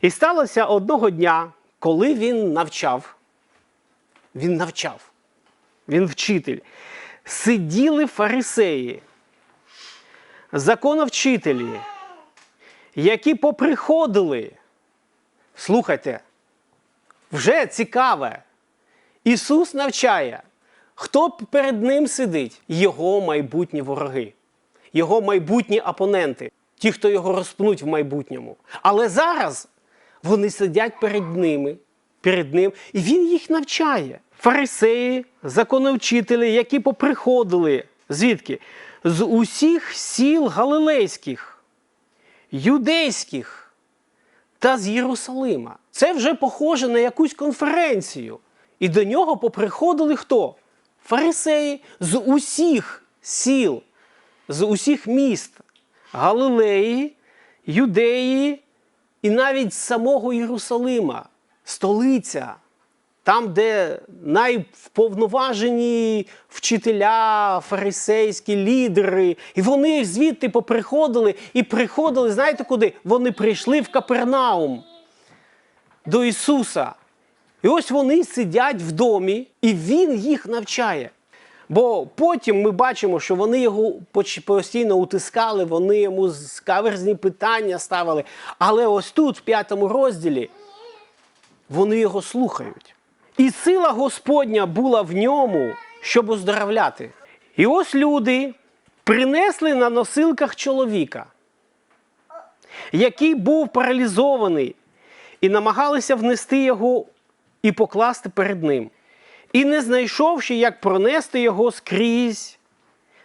І сталося одного дня, коли він навчав, він навчав, він вчитель, сиділи фарисеї, законовчителі, які поприходили. Слухайте, вже цікаве. Ісус навчає, хто перед ним сидить? Його майбутні вороги, його майбутні опоненти, ті, хто його розпнуть в майбутньому. Але зараз вони сидять перед ними, перед ним, і він їх навчає. Фарисеї, законовчителі, які поприходили звідки? З усіх сіл галилейських, юдейських та з Єрусалима. Це вже похоже на якусь конференцію. І до нього поприходили хто? Фарисеї з усіх сіл, з усіх міст Галилеї, Юдеї і навіть з самого Єрусалима, столиця, там, де найвповноважені вчителя, фарисейські лідери. І вони звідти поприходили і приходили, знаєте куди? Вони прийшли в Капернаум до Ісуса. І ось вони сидять в домі, і Він їх навчає. Бо потім ми бачимо, що вони його постійно утискали, вони йому каверзні питання ставили. Але ось тут, в п'ятому розділі, вони його слухають. І сила Господня була в ньому, щоб оздоровляти. І ось люди принесли на носилках чоловіка, який був паралізований, і намагалися внести його і покласти перед ним. І не знайшовши, як пронести його скрізь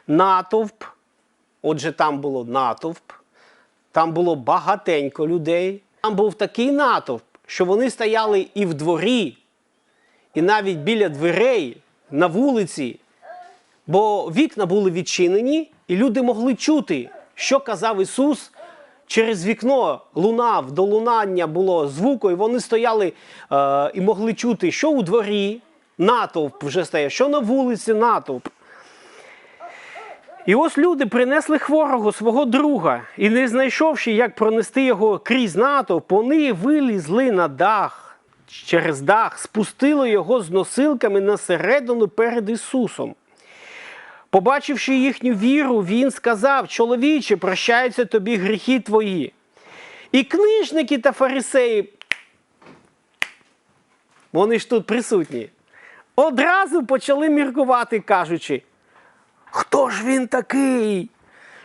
натовп, отже, там було натовп, там було багатенько людей. Там був такий натовп, що вони стояли і в дворі, і навіть біля дверей на вулиці, бо вікна були відчинені, і люди могли чути, що казав Ісус. Через вікно лунав, до лунання було звуку, і вони стояли е, і могли чути, що у дворі натовп вже стає, що на вулиці натовп. І ось люди принесли хворого свого друга, і не знайшовши, як пронести його крізь натовп, вони вилізли на дах, через дах, спустили його з носилками на середину перед Ісусом. Побачивши їхню віру, він сказав: Чоловіче, прощаються тобі гріхи твої. І книжники та фарисеї, вони ж тут присутні, одразу почали міркувати, кажучи, хто ж він такий,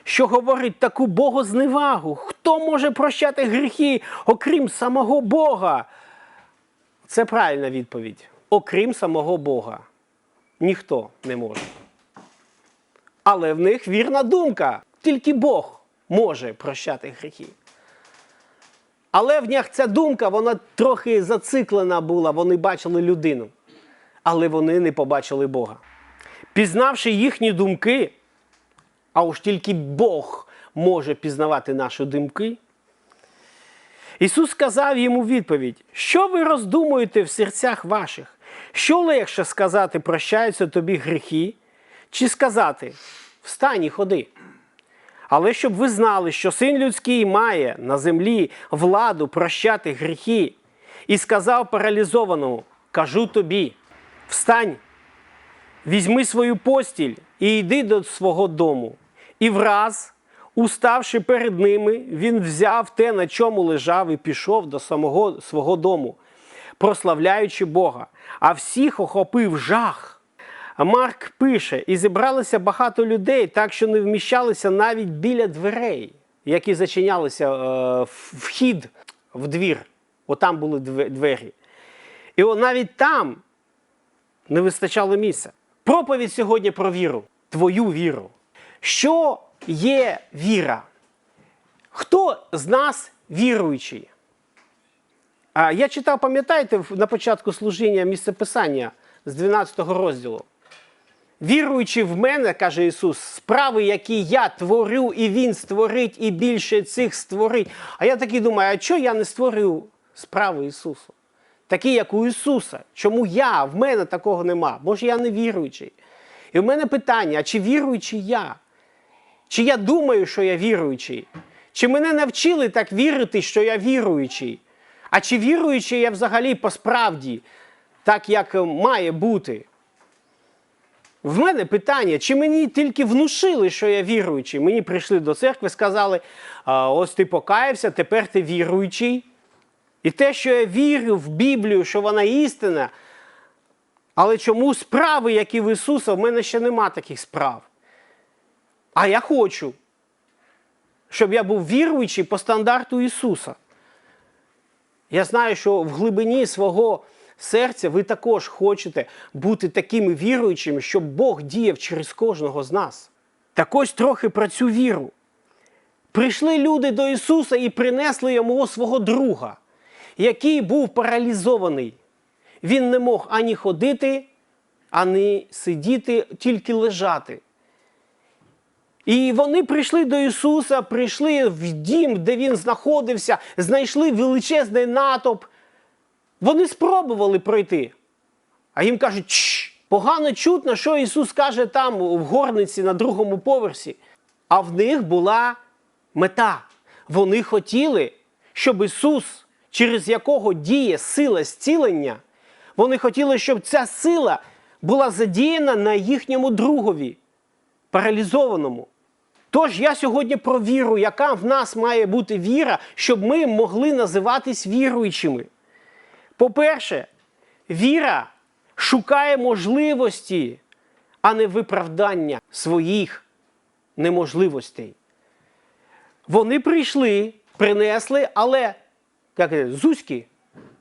що говорить таку богозневагу? Хто може прощати гріхи, окрім самого Бога? Це правильна відповідь. Окрім самого Бога. Ніхто не може. Але в них вірна думка. Тільки Бог може прощати гріхи. Але в них ця думка, вона трохи зациклена була, вони бачили людину. Але вони не побачили Бога. Пізнавши їхні думки, а уж тільки Бог може пізнавати наші думки. Ісус сказав йому відповідь: Що ви роздумуєте в серцях ваших? Що легше сказати, прощаються тобі гріхи, чи сказати встань і ходи? Але щоб ви знали, що син людський має на землі владу прощати гріхи, і сказав паралізованому: Кажу тобі, встань, візьми свою постіль і йди до свого дому. І враз, уставши перед ними, він взяв те, на чому лежав, і пішов до самого свого дому, прославляючи Бога. А всіх охопив жах. Марк пише: і зібралося багато людей, так що не вміщалися навіть біля дверей, які зачинялися е, вхід в двір. Отам були двері. І навіть там не вистачало місця. Проповідь сьогодні про віру, твою віру. Що є віра? Хто з нас віруючий? А я читав, пам'ятаєте, на початку служіння місцеписання з 12 розділу. Віруючи в мене, каже Ісус, справи, які я творю, і Він створить, і більше цих створить. А я такий думаю, а чого я не створив справи Ісусу? Такі, як у Ісуса. Чому я? В мене такого нема. Може, я не віруючий. І в мене питання: а чи віруючий я? Чи я думаю, що я віруючий? Чи мене навчили так вірити, що я віруючий? А чи віруючий я взагалі по справді, так як має бути? В мене питання, чи мені тільки внушили, що я віруючий? Мені прийшли до церкви, сказали: ось ти покаявся, тепер ти віруючий. І те, що я вірю в Біблію, що вона істина, але чому справи, які в Ісуса, в мене ще нема таких справ. А я хочу, щоб я був віруючий по стандарту Ісуса. Я знаю, що в глибині свого серця ви також хочете бути такими віруючими, щоб Бог діяв через кожного з нас. Так ось трохи про цю віру. Прийшли люди до Ісуса і принесли йому свого друга, який був паралізований. Він не мог ані ходити, ані сидіти, тільки лежати. І вони прийшли до Ісуса, прийшли в дім, де Він знаходився, знайшли величезний натовп. Вони спробували пройти. А їм кажуть, Чш, погано чутно, що Ісус каже там в горниці на другому поверсі. А в них була мета. Вони хотіли, щоб Ісус, через якого діє сила зцілення, вони хотіли, щоб ця сила була задіяна на їхньому другові, паралізованому. Тож я сьогодні про віру, яка в нас має бути віра, щоб ми могли називатись віруючими. По-перше, віра шукає можливості, а не виправдання своїх неможливостей. Вони прийшли, принесли, але як це, зузьки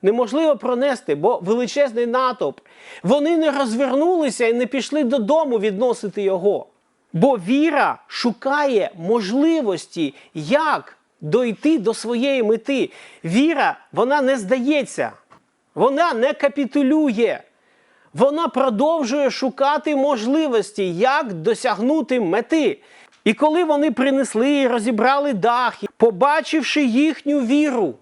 неможливо пронести, бо величезний натовп. Вони не розвернулися і не пішли додому відносити його. Бо віра шукає можливості, як дойти до своєї мети. Віра, вона не здається, вона не капітулює. Вона продовжує шукати можливості, як досягнути мети. І коли вони принесли, розібрали дах, побачивши їхню віру,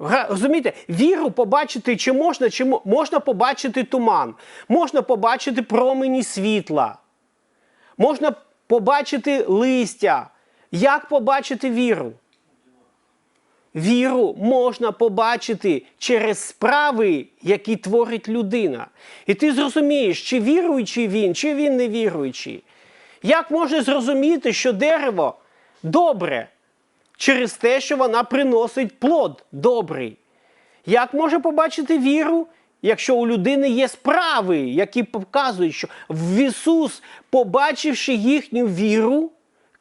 Розумієте, віру побачити чи можна, чи можна побачити туман, можна побачити промені світла, можна побачити листя. Як побачити віру? Віру можна побачити через справи, які творить людина. І ти зрозумієш, чи віруючий він, чи він не віруючий. Як можна зрозуміти, що дерево добре через те, що вона приносить плод добрий? Як може побачити віру, якщо у людини є справи, які показують, що Ісус, побачивши їхню віру,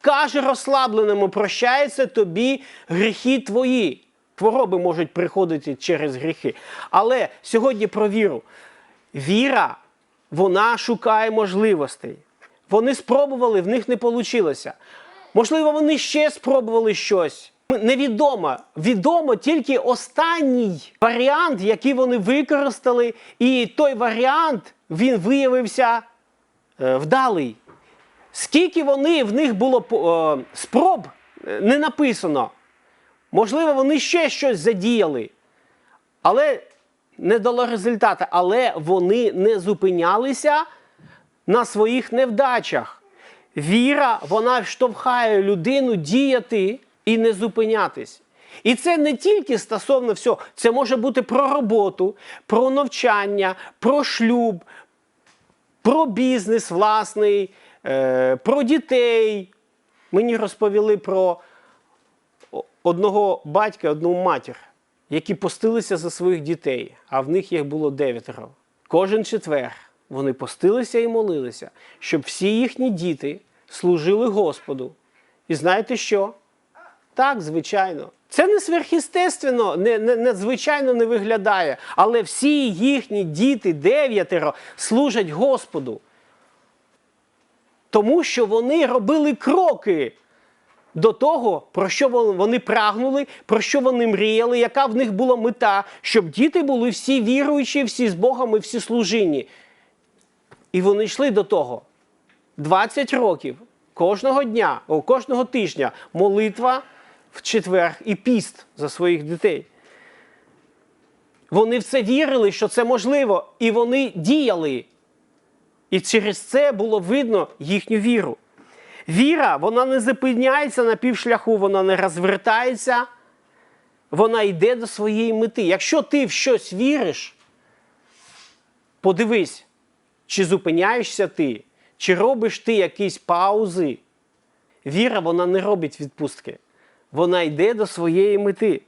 каже розслабленому, прощаються тобі гріхи твої. Хвороби можуть приходити через гріхи. Але сьогодні про віру. Віра, вона шукає можливостей. Вони спробували, в них не вийшло. Можливо, вони ще спробували щось. Невідомо. Відомо тільки останній варіант, який вони використали, і той варіант він виявився е, вдалий. Скільки вони в них було е, спроб, е, не написано. Можливо, вони ще щось задіяли, але не дало результату. Але вони не зупинялися на своїх невдачах. Віра, вона штовхає людину діяти і не зупинятись. І це не тільки стосовно всього, це може бути про роботу, про навчання, про шлюб, про бізнес власний, е, про дітей. Мені розповіли про одного батька, одну матір, які постилися за своїх дітей, а в них їх було дев'ятеро. Кожен четвер вони постилися і молилися, щоб всі їхні діти служили Господу. І знаєте що? Так, звичайно. Це не сверхъестественно, не, не, надзвичайно не виглядає. Але всі їхні діти, дев'ятеро, служать Господу. Тому що вони робили кроки до того, про що вони прагнули, про що вони мріяли, яка в них була мета, щоб діти були всі віруючі, всі з Богом і всі служінні. І вони йшли до того. 20 років кожного дня, о, кожного тижня молитва в четвер і піст за своїх дітей. Вони в це вірили, що це можливо, і вони діяли. І через це було видно їхню віру. Віра, вона не зупиняється на півшляху, вона не розвертається вона йде до своєї мети. Якщо ти в щось віриш, подивись, чи зупиняєшся ти, чи робиш ти якісь паузи. Віра вона не робить відпустки. Вона йде до своєї мети.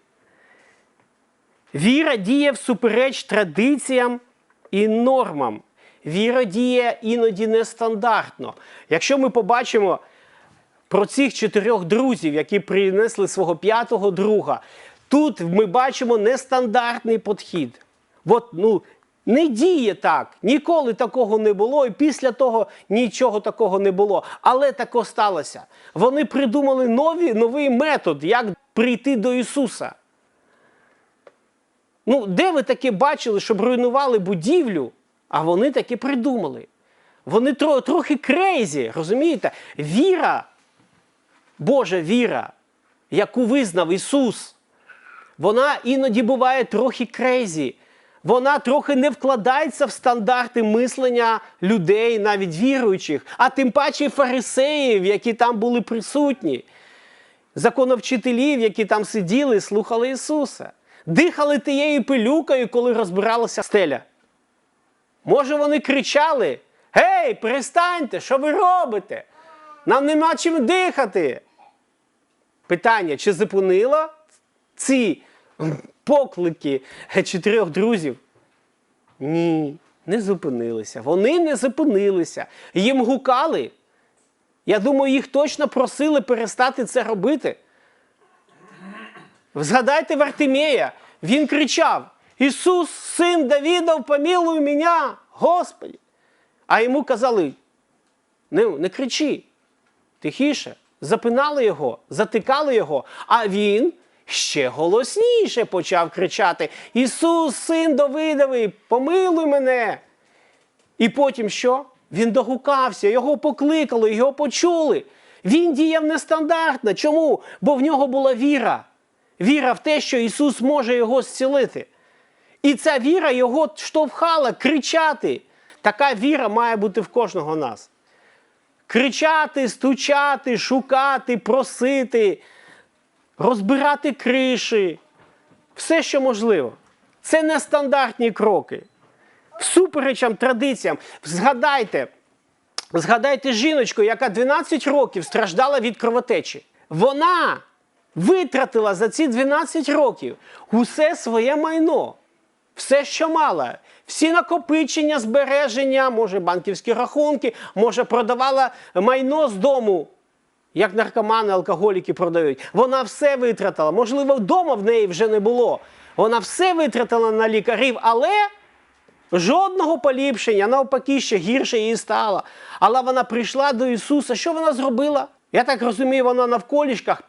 Віра діє всупереч традиціям і нормам. Віра діє іноді нестандартно. Якщо ми побачимо про цих чотирьох друзів, які принесли свого п'ятого друга, тут ми бачимо нестандартний підхід. От, ну, не діє так, ніколи такого не було, і після того нічого такого не було. Але тако сталося. Вони придумали нові, новий метод, як прийти до Ісуса. Ну, де ви таке бачили, щоб руйнували будівлю, а вони таке придумали. Вони тро, трохи крейзі, розумієте? Віра, Божа віра, яку визнав Ісус, вона іноді буває трохи крейзі. Вона трохи не вкладається в стандарти мислення людей, навіть віруючих, а тим паче фарисеїв, які там були присутні, законовчителів, які там сиділи слухали Ісуса, дихали тією пилюкою, коли розбиралася стеля. Може, вони кричали: Гей, перестаньте, що ви робите? Нам нема чим дихати. Питання: чи зупинило ці поклики чотирьох друзів? Ні, не зупинилися. Вони не зупинилися. Їм гукали. Я думаю, їх точно просили перестати це робити. Згадайте Вартимея, він кричав: Ісус, син Давідов, помилуй мене, Господи. А йому казали: не, не кричи, тихіше. Запинали його, затикали його, а він ще голосніше почав кричати: Ісус, син Давидовий, помилуй мене. І потім що? Він догукався, його покликали, його почули. Він діяв нестандартно. Чому? Бо в нього була віра. Віра в те, що Ісус може його зцілити. І ця віра його штовхала кричати. Така віра має бути в кожного нас. Кричати, стучати, шукати, просити, розбирати криші. Все, що можливо. Це нестандартні кроки. Всуперечам традиціям. Згадайте, згадайте жіночку, яка 12 років страждала від кровотечі. Вона витратила за ці 12 років усе своє майно, все, що мала. Всі накопичення, збереження, може банківські рахунки, може продавала майно з дому, як наркомани, алкоголіки продають. Вона все витратила. Можливо, вдома в неї вже не було. Вона все витратила на лікарів, але жодного поліпшення, навпаки, ще гірше їй стало. Але вона прийшла до Ісуса. Що вона зробила? Я так розумію, вона навколішках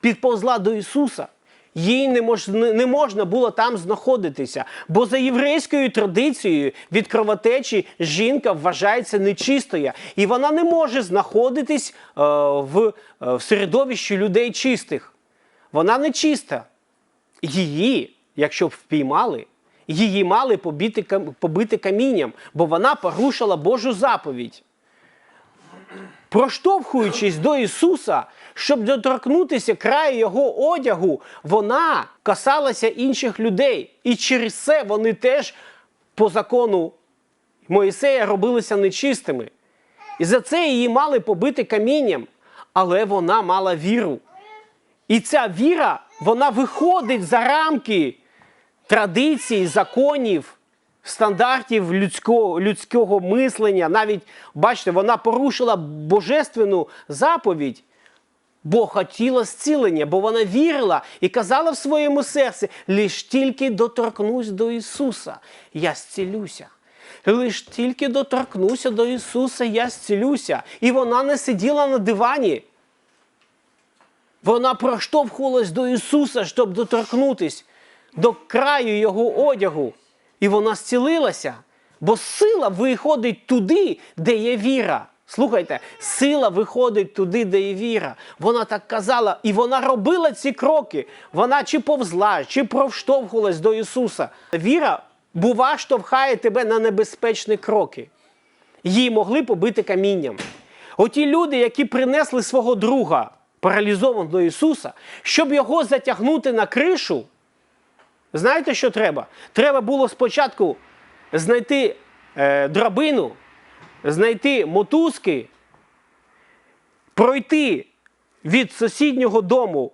підповзла до Ісуса. Їй не, мож, не, можна було там знаходитися, бо за єврейською традицією від кровотечі жінка вважається нечистою, і вона не може знаходитись е, в, е, в середовищі людей чистих. Вона нечиста. Її, якщо б впіймали, її мали побити, побити камінням, бо вона порушила Божу заповідь проштовхуючись до Ісуса, щоб доторкнутися краю Його одягу, вона касалася інших людей. І через це вони теж по закону Моїсея робилися нечистими. І за це її мали побити камінням, але вона мала віру. І ця віра, вона виходить за рамки традицій, законів, стандартів людського, людського мислення. Навіть, бачите, вона порушила божественну заповідь, бо хотіла зцілення, бо вона вірила і казала в своєму серці: лиш тільки доторкнусь до Ісуса, я зцілюся. Лиш тільки доторкнуся до Ісуса, я зцілюся. І вона не сиділа на дивані. Вона проштовхувалась до Ісуса, щоб доторкнутись до краю Його одягу. І вона зцілилася, бо сила виходить туди, де є віра. Слухайте, сила виходить туди, де є віра. Вона так казала, і вона робила ці кроки. Вона чи повзла, чи провштовхувалась до Ісуса. Віра, бува, штовхає тебе на небезпечні кроки. Її могли побити камінням. Оті люди, які принесли свого друга, паралізованого Ісуса, щоб його затягнути на кришу, знаєте, що треба? Треба було спочатку знайти е, драбину, знайти мотузки, пройти від сусіднього дому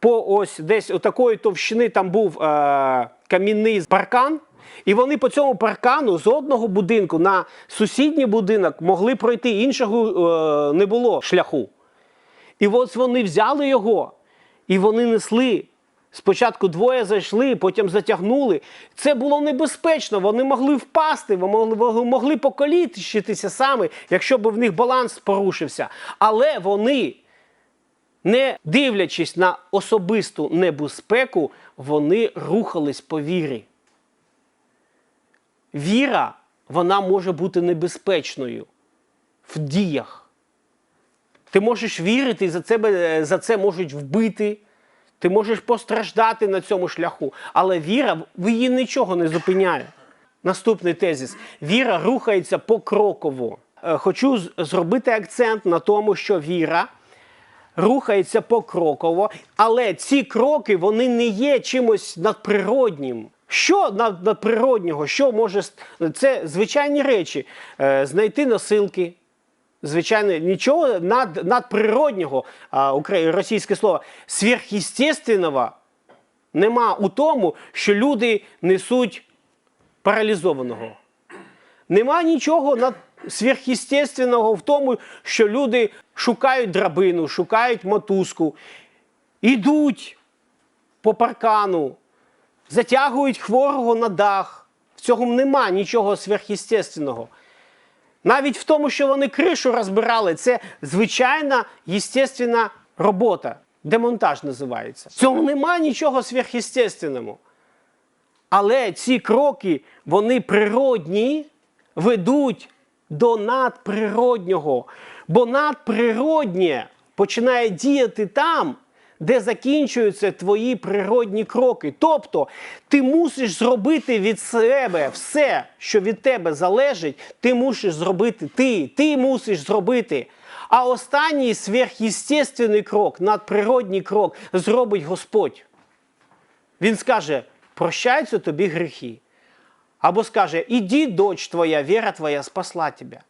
по ось десь отакої товщини там був е, камінний паркан. І вони по цьому паркану з одного будинку на сусідній будинок могли пройти, іншого е, не було шляху. І от вони взяли його, і вони несли. Спочатку двоє зайшли, потім затягнули. Це було небезпечно. Вони могли впасти, вони могли, покалічитися саме, якщо б в них баланс порушився. Але вони, не дивлячись на особисту небезпеку, вони рухались по вірі. Віра, вона може бути небезпечною в діях. Ти можеш вірити, і за за це можуть вбити. Ти можеш постраждати на цьому шляху, але віра її нічого не зупиняє. Наступний тезіс: віра рухається покроково. Е, Хочу зробити акцент на тому, що віра рухається покроково, але ці кроки вони не є чимось надприроднім. Що надприроднього? Що може це звичайні речі? Е, Знайти носилки, звичайно, нічого над, надприроднього, а, укра- російське слово, сверхъестественного нема у тому, що люди несуть паралізованого. Нема нічого над сверхъестественного в тому, що люди шукають драбину, шукають мотузку, ідуть по паркану, затягують хворого на дах. В цьому нема нічого сверхъестественного. Навіть в тому, що вони кришу розбирали, це звичайна естественна робота. Демонтаж називається. В цьому нема нічого сверхъестественного. Але ці кроки, вони природні, ведуть до надприроднього. Бо надприроднє починає діяти там, де закінчуються твої природні кроки. Тобто ти мусиш зробити від себе все, що від тебе залежить, ти мусиш зробити ти, ти мусиш зробити. А останній сверхъестественний крок, надприродній крок, зробить Господь. Він скаже: прощаються тобі гріхи. Або скаже, іди, дочь твоя, віра твоя спасла тебе.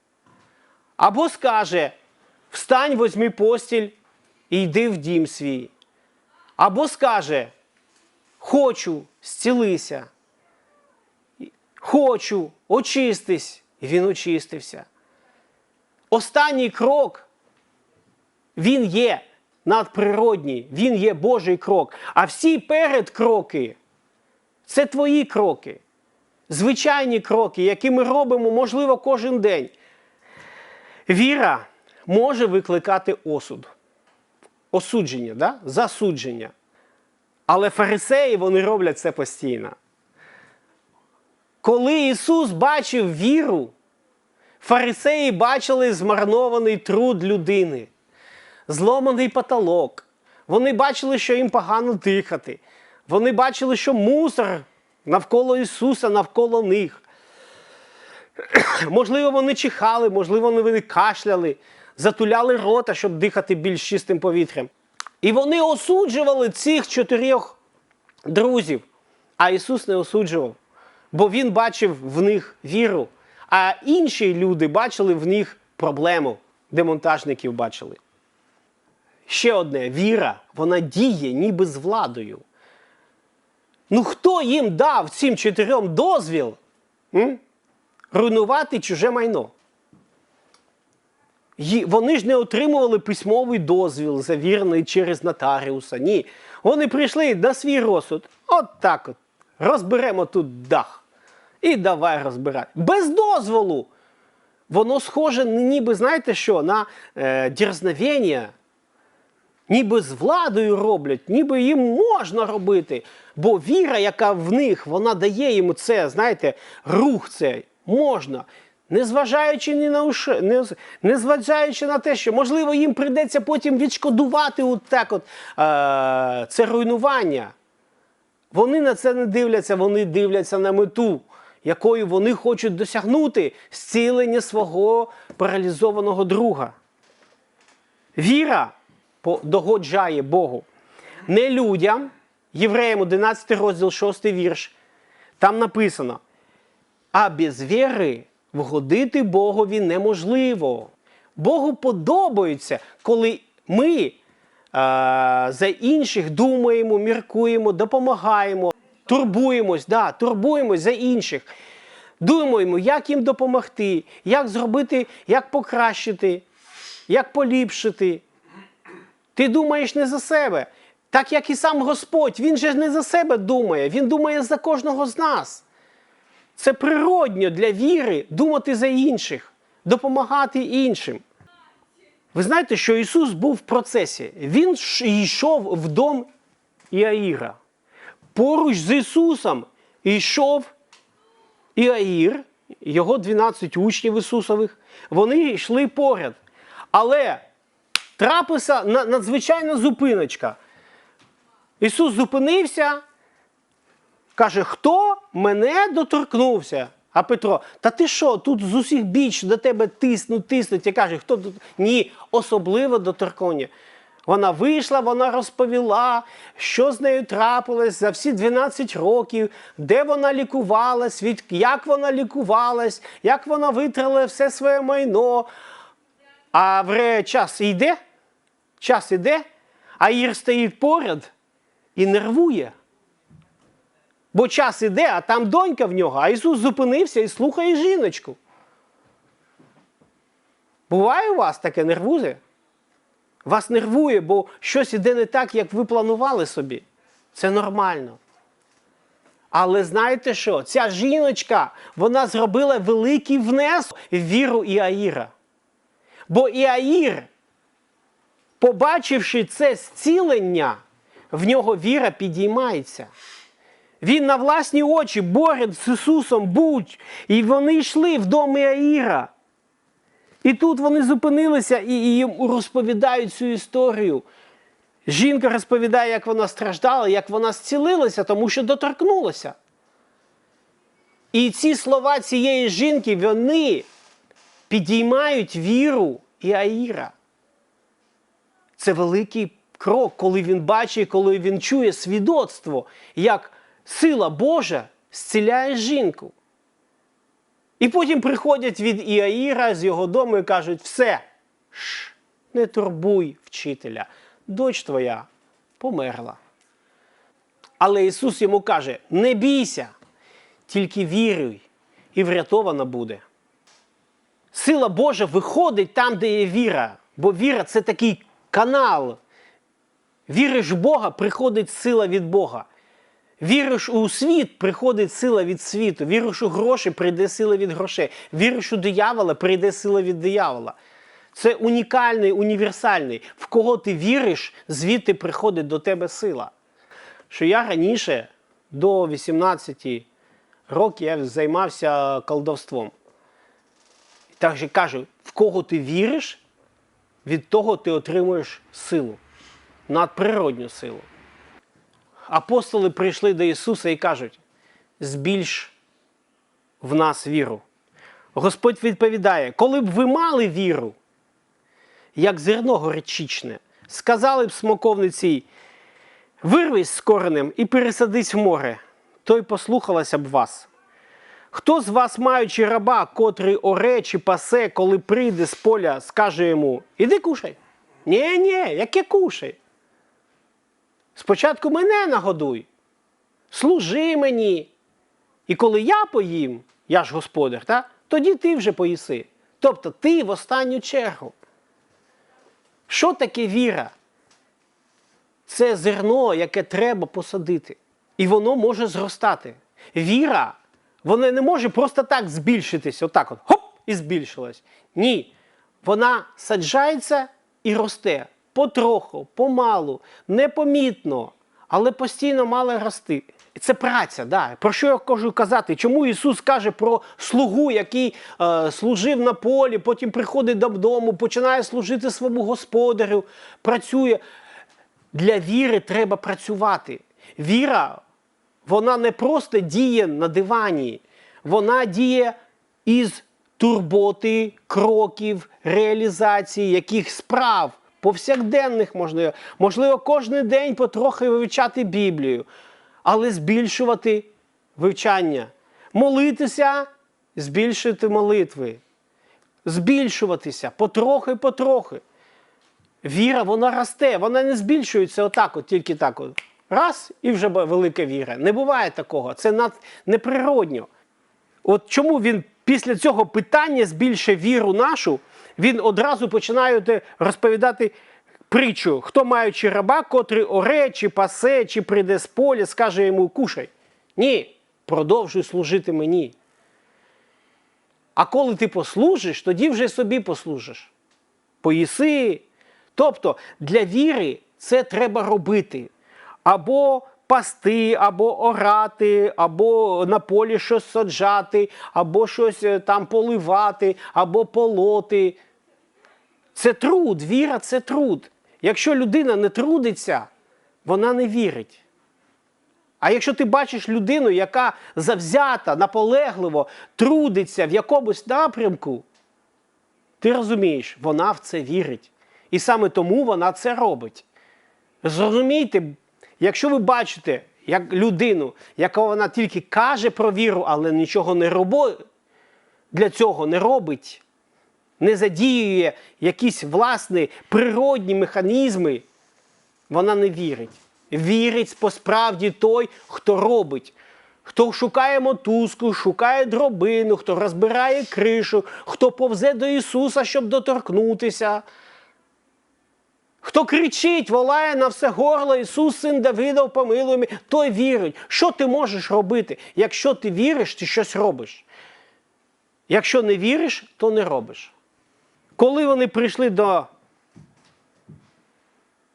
Або скаже, встань, возьми постіль і йди в дім свій. Або скаже, хочу, зцілися. Хочу, очистись. Він очистився. Останній крок, він є надприродній, він є Божий крок. А всі передкроки це твої кроки. Звичайні кроки, які ми робимо, можливо, кожен день. Віра може викликати осуд, осудження, да? засудження. Але фарисеї вони роблять це постійно. Коли Ісус бачив віру, фарисеї бачили змарнований труд людини, зломаний потолок. Вони бачили, що їм погано дихати. Вони бачили, що мусор навколо Ісуса, навколо них. Можливо, вони чихали, можливо, вони кашляли, затуляли рота, щоб дихати більш чистим повітрям. І вони осуджували цих чотирьох друзів. А Ісус не осуджував, бо Він бачив в них віру. А інші люди бачили в них проблему. Демонтажників бачили. Ще одне віра, вона діє ніби з владою. Ну хто їм дав цим чотирьом дозвіл м? руйнувати чуже майно? Вони ж не отримували письмовий дозвіл, завірений через нотаріуса. Ні. Вони прийшли на свій розсуд. От так от. Розберемо тут дах. І давай розбирати. Без дозволу. Воно схоже, ніби, знаєте що, на е, дерзновення ніби з владою роблять, ніби їм можна робити. Бо віра, яка в них, вона дає їм це, знаєте, рух цей можна. Незважаючи ні на не, незважаючи на те, що можливо їм прийдеться потім відшкодувати от так от, е, це руйнування. Вони на це не дивляться, вони дивляться на мету, якою вони хочуть досягнути зцілення свого паралізованого друга. Віра догоджає Богу. Не людям, євреям 11 розділ, 6 вірш. Там написано: а без віри вгодити Богові неможливо. Богу подобається, коли ми е, за інших думаємо, міркуємо, допомагаємо, турбуємось, да, турбуємось за інших. Думаємо, як їм допомогти, як зробити, як покращити, як поліпшити. Ти думаєш не за себе. Так як і сам Господь, Він же не за себе думає, Він думає за кожного з нас. Це природньо для віри думати за інших, допомагати іншим. Ви знаєте, що Ісус був в процесі. Він йшов в дом Іаїра. Поруч з Ісусом йшов Іаїр, його 12 учнів Ісусових. Вони йшли поряд. Але трапилася на- надзвичайна зупиночка. Ісус зупинився, каже, хто мене доторкнувся? А Петро, та ти що, тут з усіх біч до тебе тиснуть, тиснуть. І каже, хто тут? Ні, особливо доторкання. Вона вийшла, вона розповіла, що з нею трапилось за всі 12 років, де вона лікувалась, від, як вона лікувалась, як вона витрала все своє майно. А вре час йде, час іде, а Ір стоїть поряд і нервує. Бо час іде, а там донька в нього, а Ісус зупинився і слухає жіночку. Буває у вас таке нервузе? Вас нервує, бо щось іде не так, як ви планували собі. Це нормально. Але знаєте що? Ця жіночка вона зробила великий внесок в віру Іаїра. Бо Іаїр, побачивши це зцілення, в нього віра підіймається. Він на власні очі поряд з Ісусом будь. І вони йшли в дом Іаїра. І тут вони зупинилися і їм розповідають цю історію. Жінка розповідає, як вона страждала, як вона зцілилася, тому що доторкнулася. І ці слова цієї жінки, вони підіймають віру Іаїра. Це великий крок, коли він бачить, коли він чує свідоцтво, як сила Божа зціляє жінку. І потім приходять від Іаїра з його дому і кажуть: все, ш, не турбуй вчителя, дочь твоя померла. Але Ісус йому каже: не бійся, тільки віруй, і врятована буде. Сила Божа виходить там, де є віра, бо віра це такий канал. Віриш в Бога, приходить сила від Бога. Віриш у світ, приходить сила від світу. Віриш у гроші, прийде сила від грошей. Віриш у диявола, прийде сила від диявола. Це унікальний, універсальний. В кого ти віриш, звідти приходить до тебе сила. Що я раніше, до 18 років, я займався колдовством. Так же кажу, в кого ти віриш, від того ти отримуєш силу, надприродню силу. Апостоли прийшли до Ісуса і кажуть: збільш в нас віру. Господь відповідає: коли б ви мали віру, як зерно горчичне, сказали б смоковниці, вирвись з коренем і пересадись в море, то й послухалася б вас. Хто з вас, маючи раба, котрий оре чи пасе, коли прийде з поля, скаже йому: Іди кушай. Ні, ні, яке кушай. Спочатку мене нагодуй, служи мені. І коли я поїм, я ж господар, та, тоді ти вже поїси. Тобто ти в останню чергу. Що таке віра? Це зерно, яке треба посадити. І воно може зростати. Віра, вона не може просто так збільшитись, отак от, хоп, і збільшилась. Ні. Вона саджається і росте потроху, помалу, непомітно, але постійно мала рости. Це праця, да. про що я кажу казати? Чому Ісус каже про слугу, який е, служив на полі, потім приходить додому, починає служити своєму господарю, працює. Для віри треба працювати. Віра, вона не просто діє на дивані, вона діє із турботи, кроків, реалізації яких справ повсякденних, можливо, можливо, кожен день потрохи вивчати Біблію, але збільшувати вивчання, молитися, збільшити молитви, збільшуватися потрохи-потрохи. Віра, вона росте, вона не збільшується отак, от тільки так. От. Раз і вже велика віра. Не буває такого. Це над неприродньо. От чому він після цього питання збільшує віру нашу, він одразу починає розповідати притчу, хто маючи раба, котрий оре, чи пасе, чи прийде з поля, скаже йому кушай. Ні, продовжуй служити мені. А коли ти послужиш, тоді вже собі послужиш. Поїси. Тобто для віри це треба робити. Або пасти, або орати, або на полі щось саджати, або щось е, там поливати, або полоти. Це труд, віра це труд. Якщо людина не трудиться, вона не вірить. А якщо ти бачиш людину, яка завзята, наполегливо трудиться в якомусь напрямку, ти розумієш, вона в це вірить. І саме тому вона це робить. Зрозумійте, якщо ви бачите як людину, яка вона тільки каже про віру, але нічого не робить, для цього не робить, не задіює якісь власні природні механізми, вона не вірить. Вірить посправді той, хто робить. Хто шукає мотузку, шукає дробину, хто розбирає кришу, хто повзе до Ісуса, щоб доторкнутися. Хто кричить, волає на все горло, Ісус, син Давидов, помилуй мене, той вірить. Що ти можеш робити? Якщо ти віриш, ти щось робиш. Якщо не віриш, то не робиш. Коли вони прийшли до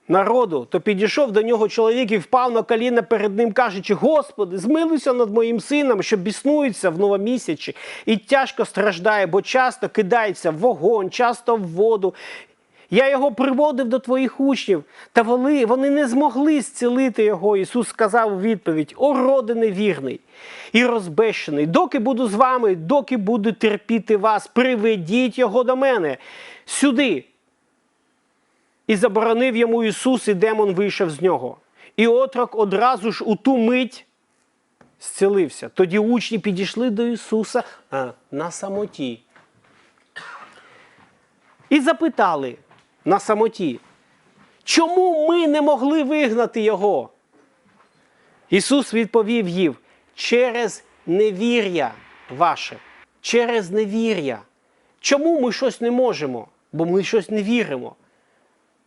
народу, то підійшов до нього чоловік і впав на коліна перед ним, кажучи: Господи, змилуйся над моїм сином, що біснується в новомісячі і тяжко страждає, бо часто кидається в вогонь, часто в воду. Я його приводив до твоїх учнів, та вони, вони не змогли зцілити його. Ісус сказав у відповідь: О, роди невірний і розбещений, доки буду з вами, доки буду терпіти вас, приведіть його до мене сюди. І заборонив йому Ісус, і демон вийшов з нього. І отрок одразу ж у ту мить зцілився. Тоді учні підійшли до Ісуса а, на самоті. І запитали на самоті, чому ми не могли вигнати його? Ісус відповів їм через невір'я ваше, через невір'я. Чому ми щось не можемо? Бо ми щось не віримо.